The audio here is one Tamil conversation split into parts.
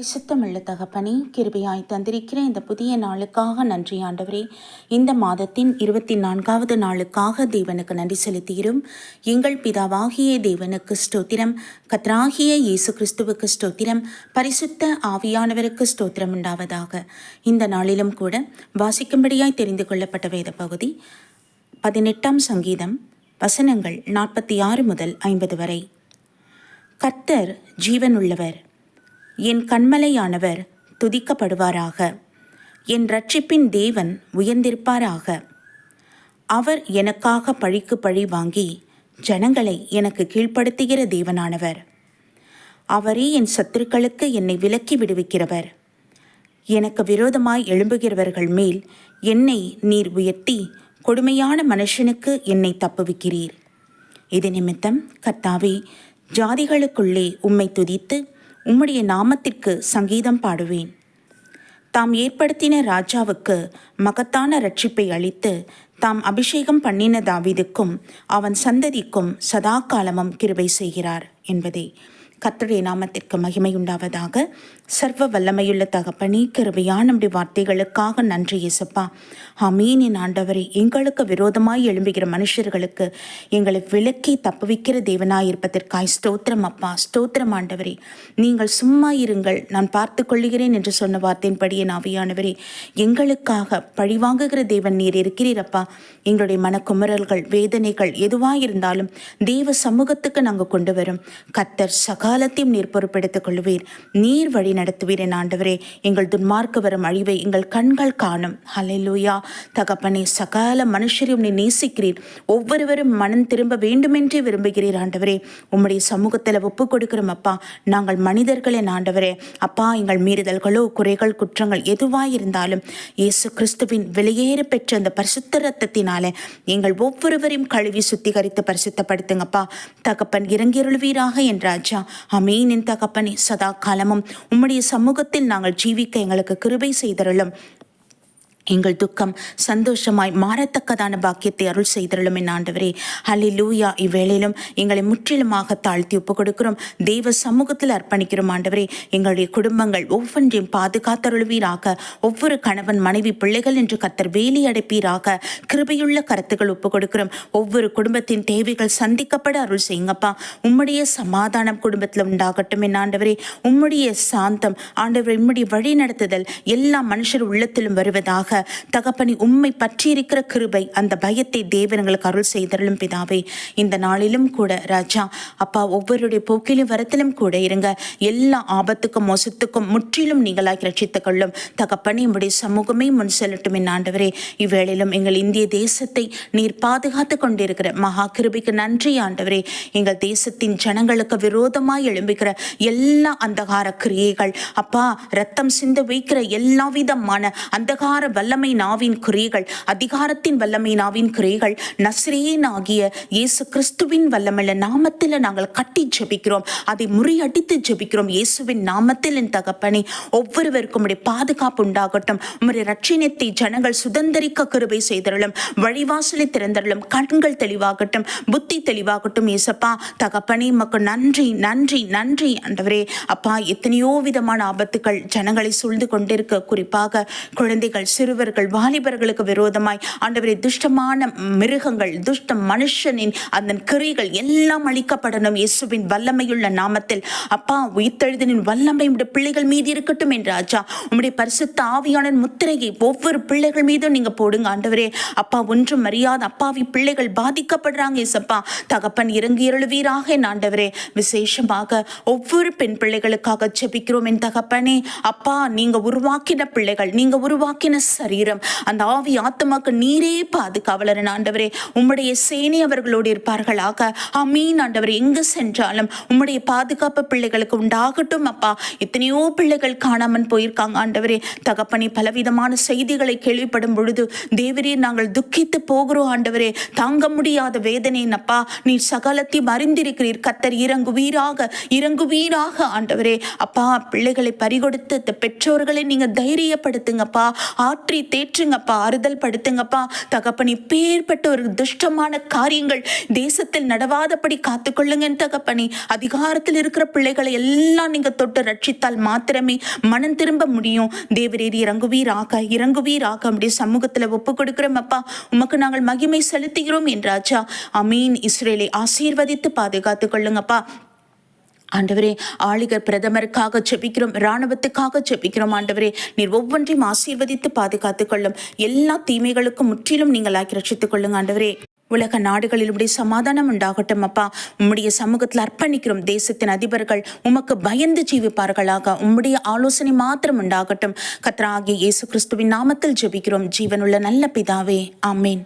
பரிசுத்தமுள்ள தகப்பனே கிருபையாய் தந்திருக்கிற இந்த புதிய நாளுக்காக நன்றி ஆண்டவரே. இந்த மாதத்தின் இருபத்தி நான்காவது நாளுக்காக தேவனுக்கு நன்றி செலுத்துகிறோம் எங்கள் பிதாவாகிய தேவனுக்கு ஸ்தோத்திரம். கத்ராகிய இயேசு கிறிஸ்துவுக்கு ஸ்தோத்திரம். பரிசுத்த ஆவியானவருக்கு ஸ்தோத்திரம் உண்டாவதாக. இந்த நாளிலும் கூட வாசிக்கும்படியாய் தெரிந்து கொள்ளப்பட்ட வேத பகுதி பதினெட்டாம் சங்கீதம் வசனங்கள் நாற்பத்தி ஆறு முதல் ஐம்பது வரை. கர்த்தர் ஜீவனுள்ளவர். என் கண்மலையானவர் துதிக்கப்படுவாராக. என் ரட்சிப்பின் தேவன் உயர்ந்திருப்பாராக. அவர் எனக்காக பழிக்கு பழி வாங்கி ஜனங்களை எனக்கு கீழ்ப்படுத்துகிற தேவனானவர். அவரே என் சத்துருக்களுக்கு என்னை விலக்கி விடுவிக்கிறவர். எனக்கு விரோதமாய் எழும்புகிறவர்கள் மேல் என்னை நீர் உயர்த்தி கொடுமையான மனுஷனுக்கு என்னை தப்புவிக்கிறீர். இது நிமித்தம் கத்தாவே ஜாதிகளுக்குள்ளே உம்மை துதித்து உம்முடைய நாமத்திற்கு சங்கீதம் பாடுவேன். தாம் ஏற்படுத்தின ராஜாவுக்கு மகத்தான ரட்சிப்பை அளித்து தாம் அபிஷேகம் பண்ணின தாவிதுக்கும் அவன் சந்ததிக்கும் சதா காலமும் கிருபை செய்கிறார் என்பதே. கத்தருடைய நாமத்திற்கு மகிமை உண்டாவதாக சர்வ வல்லமையுள்ள தகப்பனே கிருபையான நம்முடைய வார்த்தைகளுக்காக நன்றி இயேசப்பா. அமீனின் என் ஆண்டவரே எங்களுக்கு விரோதமாய் எழும்புகிற மனுஷர்களுக்கு எங்களை விலக்கி தப்புவிக்கிற தேவனாய் இருப்பதற்காய் ஸ்தோத்திரம் அப்பா ஸ்தோத்திரம் ஆண்டவரே. நீங்கள் சும்மா இருங்கள் நான் பார்த்து கொள்ளுகிறேன் என்று சொன்ன வார்த்தையின்படியே நாவியானவரே எங்களுக்காக பழிவாங்குகிற தேவன் நீர் இருக்கிறீரப்பா எங்களுடைய மனக்குமரல்கள் வேதனைகள் எதுவாக இருந்தாலும் தேவ சமூகத்துக்கு நாங்கள் கொண்டு வரும். கத்தர் சகாலத்தையும் நீர் பொறுப்பெடுத்துக் கொள்வீர் நீர் வழி நடத்துவீரன் ஆண்டவரே. எங்கள் துன்மார்க்க வரும் அழிவை எங்கள் கண்கள் காணும். ஹலெலூயா தகப்பனே சகல மனுஷரையும் நீ நேசிக்கிறீர். ஒவ்வொருவரும் மனம் திரும்ப வேண்டுமென்றே விரும்புகிறீர் ஆண்டவரே. உம்முடைய சமூகத்தில் ஒப்பு கொடுக்கிறோம் அப்பா. நாங்கள் மனிதர்கள் ஆண்டவரே. அப்பா எங்கள் மீறுதல்களோ குறைகள் குற்றங்கள் எதுவாயிருந்தாலும் இயேசு கிறிஸ்துவின் வெளியேற பெற்ற அந்த பரிசுத்த ரத்தத்தினால எங்கள் ஒவ்வொருவரையும் கழுவி சுத்திகரித்து பரிசுத்தப்படுத்துங்கப்பா தகப்பன் இறங்கியருள்வீராக என் ராஜா. அமீனின் தகப்பனே. சதா காலமும் உம்முடைய சமூகத்தில் நாங்கள் ஜீவிக்க எங்களுக்கு கிருபை செய்தருளும். எங்கள் துக்கம் சந்தோஷமாய் மாறத்தக்கதான பாக்கியத்தை அருள் செய்தருளும் என் ஆண்டவரே. ஹலி லூயா இவ்வேளையிலும் எங்களை முற்றிலுமாக தாழ்த்தி ஒப்புக் கொடுக்கிறோம் தெய்வ சமூகத்தில் அர்ப்பணிக்கிறோம் ஆண்டவரே. எங்களுடைய குடும்பங்கள் ஒவ்வொன்றையும் பாதுகாத்தருள்வீராக. ஒவ்வொரு கணவன் மனைவி பிள்ளைகள் என்று கத்தர் வேலி அடைப்பீராக. கிருபையுள்ள கருத்துக்கள் ஒப்புக் கொடுக்கிறோம் ஒவ்வொரு குடும்பத்தின் தேவைகள் சந்திக்கப்பட அருள் செய்யுங்கப்பா. உம்முடைய சமாதானம் குடும்பத்தில் உண்டாகட்டும் என் ஆண்டவரே. உம்முடைய சாந்தம் ஆண்டவரே உம்முடைய வழி நடத்துதல் எல்லா மனுஷர் உள்ளத்திலும் வருவதாக தகப்பனி உம்மை பற்றியிருக்கிற கிருபை அந்த பயத்தை தேவனங்களுக்கு அருள் செய்தருளும் பிதாவே. இந்த நாளிலும் கூட ராஜா அப்பா ஒவ்வொருடைய போக்கிலும் வரத்திலும் கூட இருங்க. எல்லா ஆபத்துக்கும் மோசத்துக்கும் முற்றிலும் நீங்களாக ரட்சித்துக் கொள்ளும் தகப்பனி உம்முடைய சமூகமே முன் செல்லட்டும் என் ஆண்டவரே. இவ்வேளையிலும் எங்கள் இந்திய தேசத்தை நீர் பாதுகாத்து கொண்டிருக்கிற மகா கிருபைக்கு நன்றி ஆண்டவரே. எங்கள் தேசத்தின் ஜனங்களுக்கு விரோதமாய் எழும்புகிற எல்லா அந்தகார கிரியைகள் அப்பா ரத்தம் சிந்த வைக்கிற எல்லா விதமான அந்தகார வல்லமை நாவின் குறைகள் அதிகாரத்தின் வல்லமை நாவின் குறைகள் நஸ்ரேன் ஆகிய இயேசு கிறிஸ்துவின் வல்லமையில நாமத்தில் நாங்கள் கட்டி ஜெபிக்கிறோம். அதை முறியடித்து ஜெபிக்கிறோம். இயேசுவின் நாமத்தில் என் தகப்பனே ஒவ்வொருவருக்கும் உடைய பாதுகாப்பு உண்டாகட்டும். உம்முடைய ரட்சினத்தை ஜனங்கள் சுதந்திரிக்க கிருபை செய்தருளும் வழிவாசலை திறந்தருளும் கண்கள் தெளிவாகட்டும் புத்தி தெளிவாகட்டும் ஏசப்பா தகப்பனே மக்கள் நன்றி நன்றி நன்றி அந்தவரே அப்பா எத்தனையோ விதமான ஆபத்துக்கள் ஜனங்களை சூழ்ந்து கொண்டிருக்க குறிப்பாக குழந்தைகள் சிறு சிறுவர்கள் வாலிபர்களுக்கு விரோதமாய் ஆண்டவரே துஷ்டமான மிருகங்கள் துஷ்ட மனுஷனின் அந்த கிரிகள் எல்லாம் அழிக்கப்படணும். இயேசுவின் வல்லமையுள்ள நாமத்தில். அப்பா உயிர்த்தெழுதலின் வல்லமை உடைய பிள்ளைகள் மீது இருக்கட்டும் என்று ஆச்சா உம்முடைய பரிசுத்த ஆவியான முத்திரையை ஒவ்வொரு பிள்ளைகள் மீதும் நீங்க போடுங்க. ஆண்டவரே அப்பா ஒன்றும் அறியாத அப்பாவி பிள்ளைகள் பாதிக்கப்படுறாங்க இசப்பா தகப்பன் இறங்கி எழுவீராக என் ஆண்டவரே. விசேஷமாக ஒவ்வொரு பெண் பிள்ளைகளுக்காக ஜெபிக்கிறோம் என் தகப்பனே. அப்பா நீங்க உருவாக்கின பிள்ளைகள் நீங்க உருவாக்கின சரீரம். அந்த ஆவி ஆத்மாக்கு நீரே பாதுகாவலரன் ஆண்டவரே. உம்முடைய சேனை அவர்களோடு இருப்பார்களாக. அமீன் ஆண்டவர். எங்கு சென்றாலும் உம்முடைய பாதுகாப்பு பிள்ளைகளுக்கு உண்டாகட்டும் அப்பா. எத்தனையோ பிள்ளைகள் காணாமல் போயிருக்காங்க ஆண்டவரே. தகப்பனை பலவிதமான செய்திகளை கேள்விப்படும் பொழுது தேவரே நாங்கள் துக்கித்து போகிறோம் ஆண்டவரே. தாங்க முடியாத வேதனை அப்பா நீர் சகலத்தையும் அறிந்திருக்கிறீர். கத்தர் இறங்குவீராக இறங்குவீராக ஆண்டவரே. அப்பா பிள்ளைகளை பறிகொடுத்து பெற்றோர்களை நீங்க தைரியப்படுத்துங்கப்பா ஆற்று மாற்றி தேற்றுங்கப்பா ஆறுதல் படுத்துங்கப்பா. தகப்பனி பேர்பட்ட ஒரு துஷ்டமான காரியங்கள் தேசத்தில் நடவாதபடி காத்துக்கொள்ளுங்கன்னு தகப்பனி. அதிகாரத்தில் இருக்கிற பிள்ளைகளை எல்லாம் நீங்க தொட்டு ரட்சித்தால் மாத்திரமே மனம் திரும்ப முடியும். தேவரீர் இறங்குவீராக இறங்குவீராக அப்படியே சமூகத்துல ஒப்பு கொடுக்கிறோம் அப்பா உமக்கு நாங்கள் மகிமை செலுத்துகிறோம் என்றாச்சா. அமீன் இஸ்ரேலை ஆசீர்வதித்து பாதுகாத்துக் கொள்ளுங்கப்பா. ஆண்டவரே ஆளிகர் பிரதமருக்காக செபிக்கிறோம் இராணுவத்துக்காக செபிக்கிறோம் ஆண்டவரே. நீர் ஒவ்வொன்றையும் ஆசீர்வதித்து பாதுகாத்துக் கொள்ளும். எல்லா தீமைகளுக்கும் முற்றிலும் நீங்கள் ஆக்கி ரட்சித்துக் கொள்ளுங்க ஆண்டவரே. உலக நாடுகளில் உடைய சமாதானம் உண்டாகட்டும் அப்பா. உம்முடைய சமூகத்தில் அர்ப்பணிக்கிறோம். தேசத்தின் அதிபர்கள் உமக்கு பயந்து ஜீவிப்பார்களாக. உம்முடைய ஆலோசனை மாத்திரம் உண்டாகட்டும். கத்ராகிய இயேசு கிறிஸ்துவின் நாமத்தில் ஜெபிக்கிறோம். ஜீவனுள்ள நல்ல பிதாவே ஆமேன்.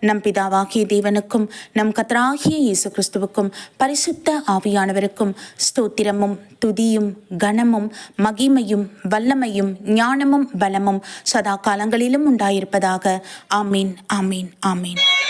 நம் பிதாவாகிய தேவனுக்கும் நம் கத்ராகிய இயேசு கிறிஸ்துவுக்கும் பரிசுத்த ஆவியானவருக்கும் ஸ்தோத்திரமும் துதியும் கனமும் மகிமையும் வல்லமையும் ஞானமும் பலமும் சதா காலங்களிலும் உண்டாயிருப்பதாக. ஆமீன் ஆமீன் ஆமீன்.